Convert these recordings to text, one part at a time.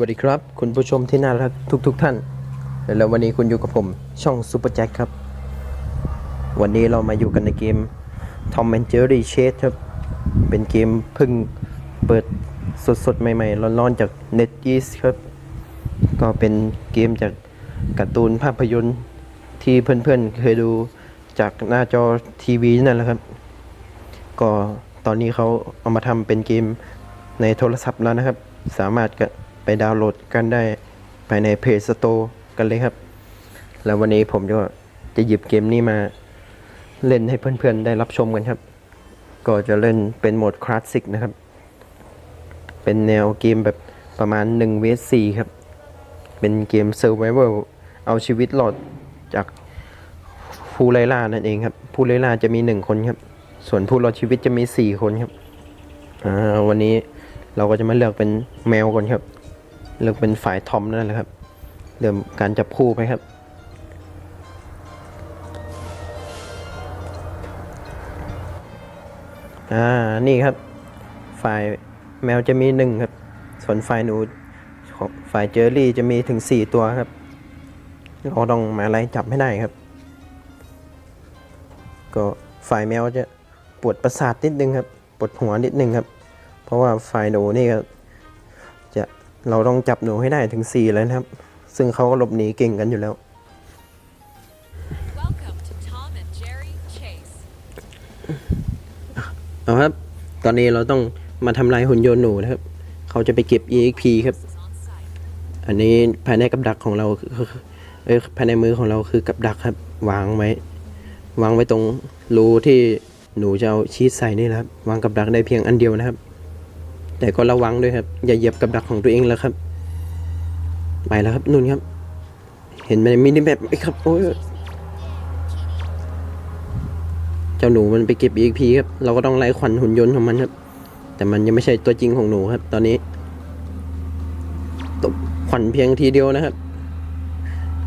สวัสดีครับ คุณผู้ชมที่น่ารักทุกๆทท่าน แล้ววันนี้คุณอยู่กับผมช่องซูเปอร์แจ็คครับ วันนี้เรามาอยู่กันในเกม Tom and Jerry Chase ครับ เป็นเกมเพิ่งเปิดสดๆ ใหม่ๆ ร้อนๆ จาก NetEase ครับ ก็เป็นเกมจากการ์ตูนภาพยนตร์ที่เพื่อนๆ เคยดูจากหน้าจอทีวีนั่นแหละครับ ก็ตอนนี้เขาเอามาทำเป็นเกมในโทรศัพท์แล้วนะครับ สามารถก็ ไปดาวน์โหลดกันได้ภายใน Play Store กันเลยครับ แล้ววันนี้ผมก็จะหยิบเกมนี้มาเล่นให้เพื่อนๆได้รับชมกันครับ ก็จะเล่นเป็นโหมดคลาสสิกนะครับ เป็นแนวเกมแบบประมาณ1 vs 4ครับ เป็นเกม Survival เอาชีวิตรอดจากผู้ไล่ล่านั่นเองครับ ผู้ไล่ล่าจะมี 1 คนครับ ส่วนผู้รอดชีวิตจะมี 4 คนครับ วันนี้เราก็จะมาเลือกเป็นแมวก่อนครับ เลือกเป็นฝ่ายทอมนั่นแหละครับเริ่มการจับคู่ไปครับ อ่า นี่ครับ ฝ่ายแมวจะมีหนึ่งครับ ส่วนฝ่ายหนูของฝ่ายเจอรี่จะมีถึงสี่ตัวครับ เราต้องมาไล่จับให้ได้ครับ ก็ฝ่ายแมวจะปวดประสาทนิดนึงครับ ปวดหัวนิดนึงครับ เพราะว่าฝ่ายหนูนี่ก็จะ เราต้องจับหนูให้ได้ถึงสี่เลยนะครับ ซึ่งเขาก็หลบหนีเก่งกันอยู่แล้ว Welcome to Tom and Jerry Chase. เอาครับ ตอนนี้เราต้องมาทำลายหุ่นยนต์หนูนะครับ เขาจะไปเก็บ EXP ครับ Is on site. อันนี้ภายในกับดักของเราคือเอ้ยภายในมือของเราคือกับดักครับ วางไว้ วางไว้ตรงรูที่หนูจะเอาชีสใส่นี่แหละครับ วางกับดักได้เพียงอันเดียวนะครับ แต่ก็ระวังด้วยครับ อย่าเหยียบกับดักของตัวเองแล้วครับ ไปแล้วครับนุ่นครับ เห็นไหมมินิแมปไหมครับ โอ้ยเจ้าหนูมันไปเก็บ EXP ครับ เราก็ต้องไล่ควันหุ่นยนต์ของมันครับ แต่มันยังไม่ใช่ตัวจริงของหนูครับ ตอนนี้ตบขวัญเพียงทีเดียวนะครับ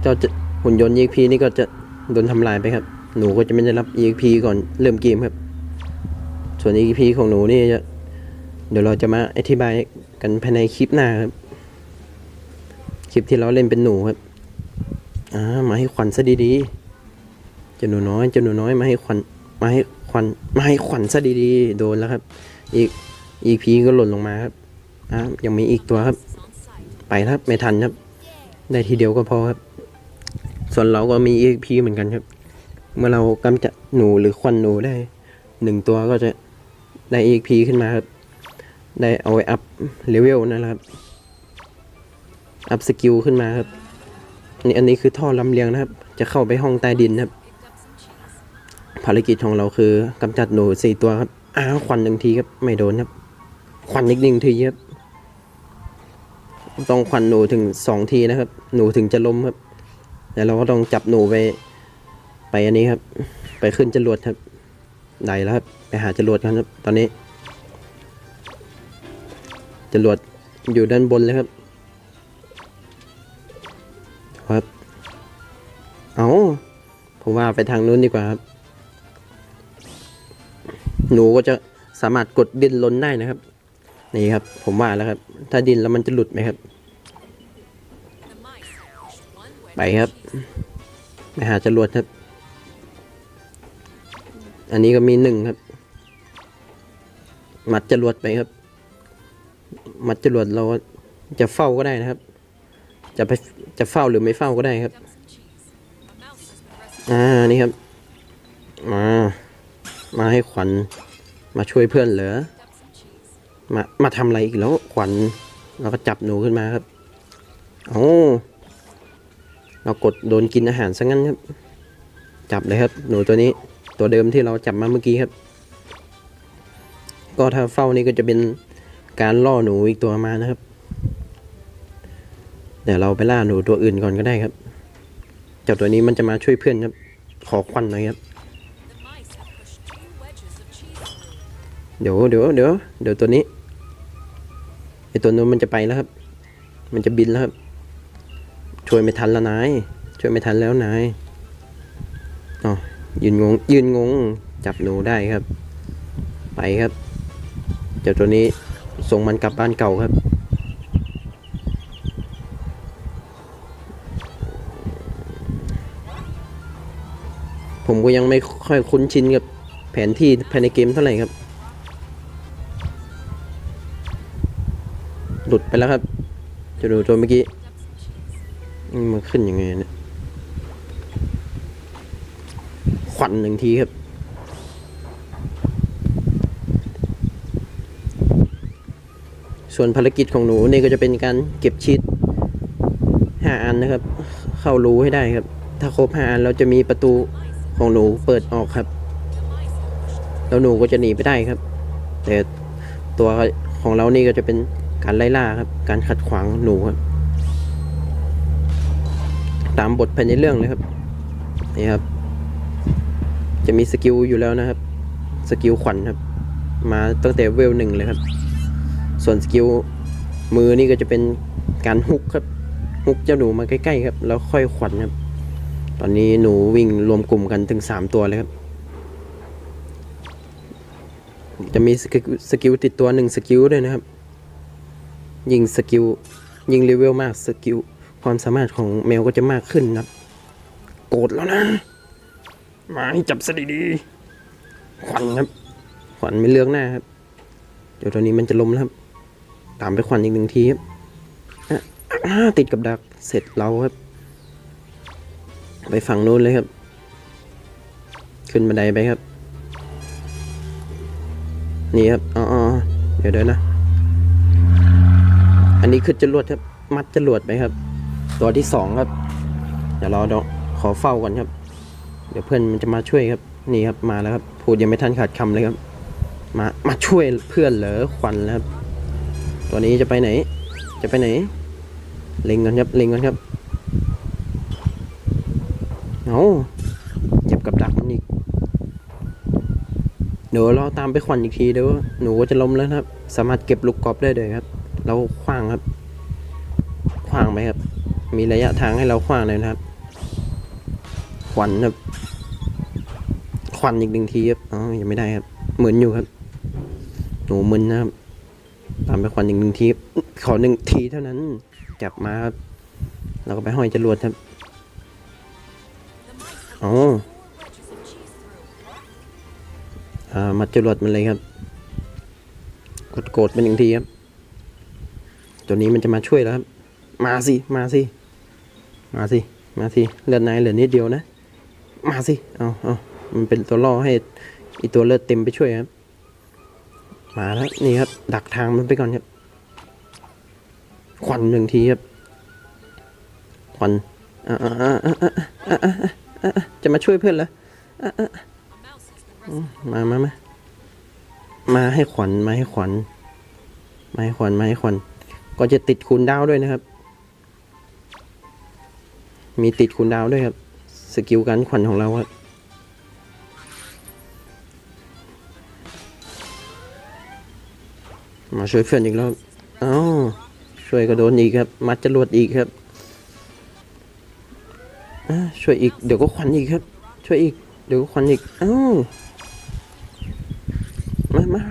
เจ้าจะหุ่นยนต์ EXP นี่ก็จะโดนทำลายไปครับ หนูก็จะไม่ได้รับ EXP ก่อนเริ่มเกมครับ ส่วน EXP ของหนูนี่จะ เดี๋ยวเราจะมาอธิบายกันภายในคลิปหน้าครับ คลิปที่เราเล่นเป็นหนูครับ อ่า มาให้ขวัญซะดีๆจ้าหนูน้อยจ้าหนูน้อยมาให้ขวัญมาให้ขวัญมาให้ขวัญซะดีๆ โดนแล้วครับ อีก EXP ก็หล่นลงมาครับ อ่า ยังมีอีกตัวครับ ไปครับไม่ทันครับ ได้ทีเดียวก็พอครับ ส่วนเราก็มี EXP เหมือนกันครับ เมื่อเรากำจัดหนูหรือควันหนูได้หนึ่งตัวก็จะได้ EXP ขึ้นมาครับ ได้เอาไว้อัพเลเวลนะครับ อัพสกิลขึ้นมาครับนนี้อันนี้คือท่อลำเลียงนะครับ จะเข้าไปห้องใต้ดินครับ ภารกิจของเราคือกำจัดหนูสี่ตัวครับ อ้าวควันหนึ่งทีครับ ไม่โดนครับ ควันอีกหนึ่งทีครับ ต้องควันหนูถึงสองทีนะครับ หนูถึงจะล้มครับ แล้วเราก็ต้องจับหนูไป ไปอันนี้ครับ ไปขึ้นจรวดครับ ได้แล้วครับ ไปหาจรวดกันครับ ตอนนี้ จรวดอยู่ด้านบนเลยครับ ครับ เอาผมว่าไปทางนู้นดีกว่าครับ หนูก็จะสามารถกดดินล้นได้นะครับ นี่ครับ ผมว่าแล้วครับ ถ้าดินแล้วมันจะหลุดไหมครับ ไปครับไปหาจรวดครับ อันนี้ก็มีหนึ่งครับ มัดจรวดไปครับ มัดจรวดเราจะเฝ้าก็ได้นะครับ จะไปจะเฝ้าหรือไม่เฝ้าก็ได้ครับ อ่านี่ครับ มา มาให้ขวัญมาช่วยเพื่อนเหรอมามาทำอะไรอีกแล้วขวัญเราก็จับหนูขึ้นมาครับโอ้เรากดโดนกินอาหารซะงั้นครับ จับเลยครับ หนูตัวนี้ตัวเดิมที่เราจับมาเมื่อกี้ครับ ก็ถ้าเฝ้านี่ก็จะเป็น การล่อหนูอีกตัวมานะครับ เดี๋ยวเราไปล่าหนูตัวอื่นก่อนก็ได้ครับเจ้าตัวนี้มันจะมาช่วยเพื่อนครับ ขอควันหน่อยครับ เดี๋ยวเดี๋ยวเดี๋ยวเดี๋ยวตัวนี้ไอตัวนู้นมันจะไปแล้วครับ มันจะบินแล้วครับช่วยไม่ทันแล้วนายช่วยไม่ทันแล้วนายอ๋อยืนงงยืนงงจับหนูได้ครับ ไปครับ เจ้าตัวนี้ ส่งมันกลับบ้านเก่าครับ ผมก็ยังไม่ค่อยคุ้นชินกับแผนที่ภายในเกมเท่าไหร่ครับ หลุดไปแล้วครับ จะดูตัวเมื่อกี้ มันขึ้นยังไงเนี่ยขวัญหนึ่งทีครับ ส่วนภารกิจของหนูนี่ก็จะเป็นการเก็บชีตห้าอันนะครับ เข้ารูให้ได้ครับ ถ้าครบห้าอันเราจะมีประตูของหนูเปิดออกครับ แล้วหนูก็จะหนีไปได้ครับ แต่ตัวของเรานี่ก็จะเป็นการไล่ล่าครับ การขัดขวางหนูครับ ตามบทภายในเรื่องเลยครับนี่ครับ จะมีสกิลอยู่แล้วนะครับ สกิลขวัญครับ มาตั้งแต่เวลหนึ่งเลยครับ ส่วนสกิลมือนี่ก็จะเป็นการฮุกครับฮุกเจ้าหนูมาใกล้ๆครับ แล้วค่อยขวัญครับ ตอนนี้หนูวิ่งรวมกลุ่มกันถึงสามตัวเลยครับ จะมีสกิลสกิลติดตัวหนึ่งสกิลด้วยนะครับ ยิงสกิลยิงเลเวลมากสกิลความสามารถของแมวก็จะมากขึ้นครับ โกรธแล้วนะ มาให้จับสดีดีๆขวัญครับ ขวัญไม่เลือกหน้าครับ เดี๋ยวตอนนี้มันจะล้มแล้วครับ ตามไปขวัญอีกหนึ่งทีครับติดกับดักเสร็จเราครับ ไปฝั่งนู้นเลยครับ ขึ้นบันไดไปครับ นี่ครับอ๋อเดี๋ยวเดี๋ยวนะ อันนี้คือจรวดครับ มัดจรวดไปครับ ตัวที่สองครับ เดี๋ยวรอดอกขอเฝ้าก่อนครับ เดี๋ยวเพื่อนมันจะมาช่วยครับ นี่ครับมาแล้วครับพูดยังไม่ทันขาดคำเลยครับ มามาช่วยเพื่อนเหรอควันแล้วครับ ตัวนี้จะไปไหน จะไปไหน เล็งกันครับ เล็งกันครับ เอาเจ็บกับดักมันอีก เดี๋ยวเราตามไปขวัญอีกทีเดี๋ยวหนูก็จะล้มแล้วครับ สามารถเก็บลูกกอล์ฟได้เลยครับ เราคว้างครับคว้างไปครับ มีระยะทางให้เราคว้างเลยนะครับ ขวัญครับควันอีกหนึ่งทีครับอ๋อยังไม่ได้ครับ เหมือนอยู่ครับ หนูมึนนะครับ ตามไปควันอีกหนึ่งที ขอหนึ่งทีเท่านั้น จับมาครับแล้วก็ไปห้อยจรวดครับอ๋อมามัดจรวดมันเลยครับ กดโกดเป็นหนึ่งทีครับ ตัวนี้มันจะมาช่วยแล้วครับ มาสิ มาสิ มาสิ มาสิเลือดนายเหลือนิดเดียวนะ มาสิ เอาเอามันเป็นตัวล่อให้อีตัวเลือดเต็มไปช่วยครับ มาแล้วนี่ครับ ดักทางมันไปก่อนครับควันหนึ่งทีครับควันจะมาช่วยเพื่อนเหรอมามามามาให้ขวัญมาให้ขวัญมาให้ขวัญมาให้ขวัญก็จะติดคูณดาวด้วยนะครับ มีติดคูณดาวด้วยครับ สกิลการขวัญของเราครับ มาช่วยเพื่อนอีกแล้วเอ้าช่วยก็โดนอีกครับ มัดจรวดอีกครับช่วยอีก เดี๋ยวก็ขวัญอีกครับ ช่วยอีก เดี๋ยวก็ขวัญอีก เอ้า มามา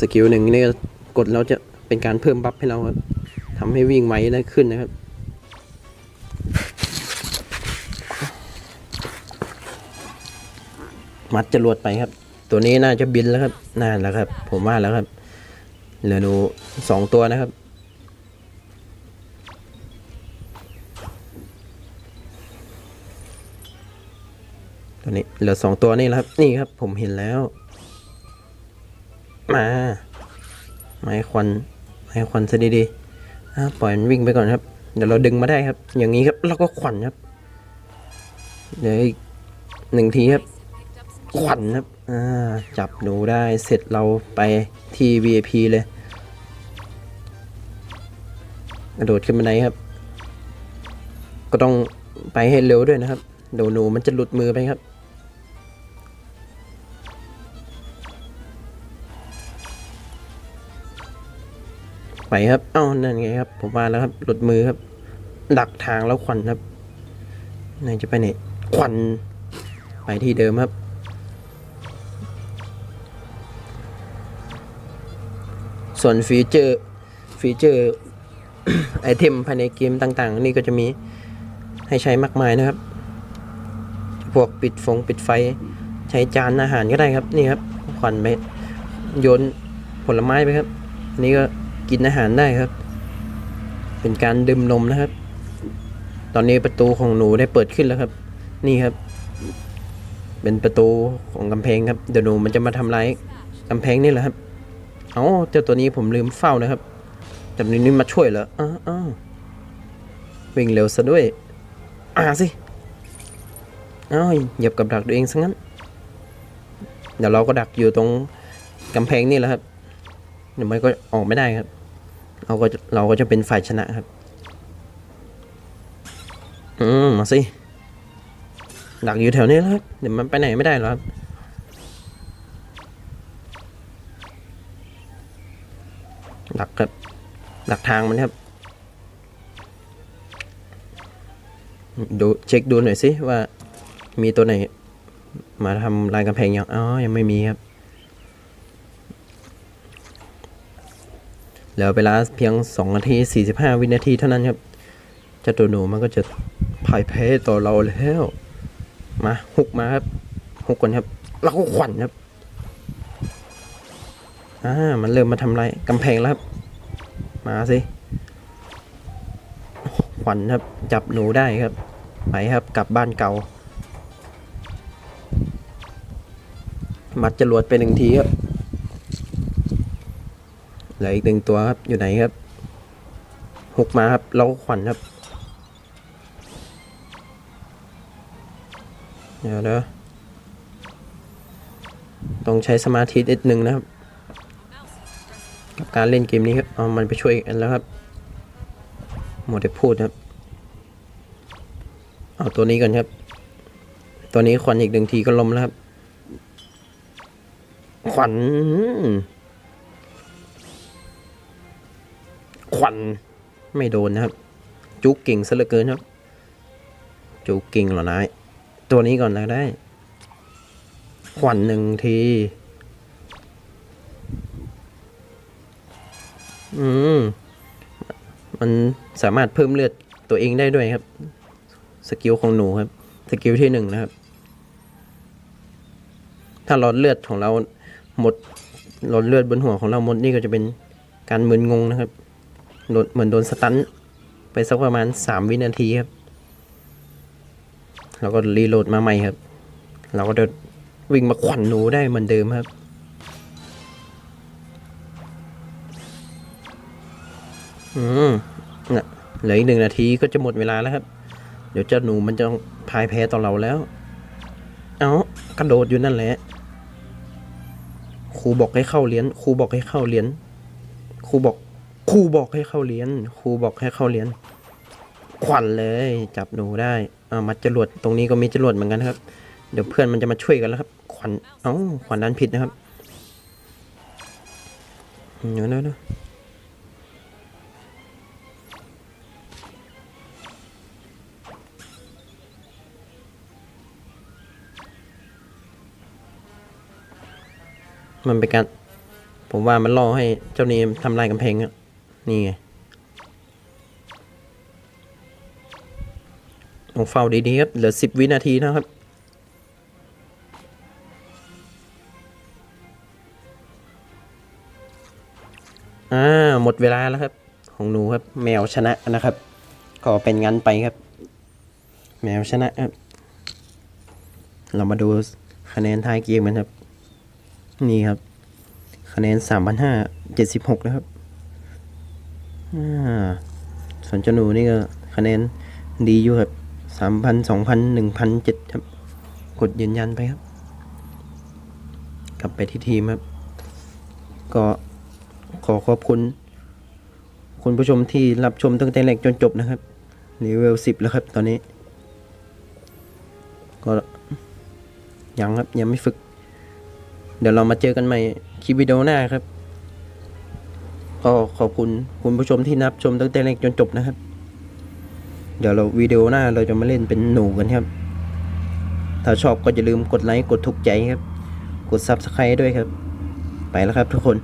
สกิลหนึ่งนี่กดเราจะเป็นการเพิ่มบัฟให้เราครับทำให้วิ่งไวได้ขึ้นนะครับ มัดจรวดไปครับ ตัวนี้น่าจะบินแล้วครับน่าแล้วครับ ผมว่าแล้วครับ เหลือหนูสองตัวนะครับ ตัวนี้เหลือสองตัวนี่แหละครับ นี่ครับ ผมเห็นแล้ว มา ไม้ควันไม้ควันซะดีๆปล่อยมันวิ่งไปก่อนครับ เดี๋ยวเราดึงมาได้ครับ อย่างนี้ครับ แล้วก็ขวัญครับเดี๋ยวอีกหนึ่งทีครับ ขวัญครับอ่าจับหนูได้เสร็จเราไปที่ VIP เลยกระโดดขึ้นบันไดครับ ก็ต้องไปให้เร็วด้วยนะครับเดี๋ยวหนูมันจะหลุดมือไปครับ ไปครับ เอ้านั่นไงครับ ผมมาแล้วครับ หลุดมือครับ ดักทางแล้วควันครับไหนจะไปไหนควันไปที่เดิมครับ ส่วนฟีเจอร์ฟีเจอร์ไอเทมภายในเกมต่างๆ นี่ก็จะมีให้ใช้มากมายนะครับ พวกปิดฟงปิดไฟ ใช้จานอาหารก็ได้ครับ นี่ครับขวัญไปโยนผลไม้ไปครับ อันนี้ก็กินอาหารได้ครับ เป็นการดื่มนมนะครับ ตอนนี้ประตูของหนูได้เปิดขึ้นแล้วครับ นี่ครับ เป็นประตูของกำแพงครับ เดี๋ยวหนูมันจะมาทำร้ายกำแพงนี่แหละครับ เอ้าเจ้าตัวนี้ผมลืมเฝ้านะครับ แต่นี้นี่มาช่วยเหรออ้าวอ้าววิ่งเร็วซะด้วย อ่าสิอ้าวเหยียบกับดักตัวเองซะงั้น เดี๋ยวเราก็ดักอยู่ตรงกำแพงนี่แหละครับเดี๋ยวมันก็ออกไม่ได้ครับ เราก็เราก็จะเป็นฝ่ายชนะครับ อืมมาสิดักอยู่แถวนี้แล้วครับ เดี๋ยวมันไปไหนไม่ได้หรอครับ ดักครับดักทางมันครับ ดูเช็คดูหน่อยสิว่ามีตัวไหน มาทำลายกำแพงยังอ๋อ ยังไม่มีครับ เหลือเวลาเพียง 2 นาที 45 วินาทีเท่านั้นครับเจ้าตัวหนูมันก็จะพ่ายแพ้ต่อเราแล้ว มาหุกมาครับหุกก่อนครับแล้วก็ขวัญครับ อ่ามันเริ่มมาทำลายกำแพงแล้วครับ มาสิขวัญครับ จับหนูได้ครับ ไปครับกลับบ้านเก่า มัดจรวดไปหนึ่งทีครับเหลืออีกหนึ่งตัวครับอยู่ไหนครับหกมาครับแล้วก็ขวัญครับเดี๋ยวนะต้องใช้สมาธินิดนึงนะครับ กับการเล่นเกมนี้ครับเอามันไปช่วยกันแล้วครับหมดแต่พูดครับ เอาตัวนี้ก่อนครับ ตัวนี้ขวัญอีกหนึ่งทีก็ล้มแล้วครับ ขวัญขวัญไม่โดนนะครับ จุกเก่งซะเหลือเกินครับ จุกเก่งเหรอนายตัวนี้ก่อนนะได้ ขวัญหนึ่งที อืม มันสามารถเพิ่มเลือดตัวเองได้ด้วยครับ สกิลของหนูครับ สกิลที่หนึ่งนะครับ ถ้าหลอดเลือดของเราหมดหลอดเลือดบนหัวของเราหมดนี่ก็จะเป็นการมึนงงนะครับโดนเหมือนโดนสตันไปสักประมาณสามวินาทีครับเราก็รีโหลดมาใหม่ครับ เราก็จะวิ่งมาขวัญหนูได้เหมือนเดิมครับ อืมน่ะเหลืออีกหนึ่งนาทีก็จะหมดเวลาแล้วครับ เดี๋ยวเจ้าหนูมันจะพายแพ้ต่อเราแล้ว เอากระโดดอยู่นั่นแหละ ครูบอกให้เข้าเรียน ครูบอกให้เข้าเรียน ครูบอก ครูบอกให้เข้าเรียน ครูบอกให้เข้าเรียน ขวัญเลย จับหนูได้อ่ามาจรวดตรงนี้ก็มีจรวดเหมือนกันครับ เดี๋ยวเพื่อนมันจะมาช่วยกันแล้วครับ ขวัญ เอ้า ขวัญดันผิดนะครับเดี๋ยวนะ มันเป็นการ ผมว่ามันล่อให้เจ้านี้ทำลายกำแพงอะนี่ไงต้องเฝ้าดีๆครับ เหลือสิบวินาทีนะครับอ่าหมดเวลาแล้วครับ ของหนูครับ แมวชนะนะครับ ก็เป็นงั้นไปครับ แมวชนะครับ เรามาดูคะแนนท้ายเกมกันครับ นี่ครับ คะแนนสามพันห้าเจ็ดสิบหกนะครับอ่าสวนจนูนี่ก็คะแนนดีอยู่ครับสามพันสองพันหนึ่งพันเจ็ดครับ กดยืนยันไปครับ กลับไปที่ทีมครับ ก็ขอขอบคุณ คุณผู้ชมที่รับชมตั้งแต่แรกจนจบนะครับเลเวลสิบแล้วครับตอนนี้ ก็ยังครับยังไม่ฝึก เดี๋ยวเรามาเจอกันใหม่คลิปวิดีโอหน้าครับก็ขอบคุณคุณผู้ชมที่นับชมตั้งแต่แรกจนจบนะครับ เดี๋ยวเราวิดีโอหน้าเราจะมาเล่นเป็นหนูกันครับ ถ้าชอบก็อย่าลืมกดไลค์กดถูกใจครับ กดซับสไคร b e ด้วยครับ ไปแล้วครับทุกคน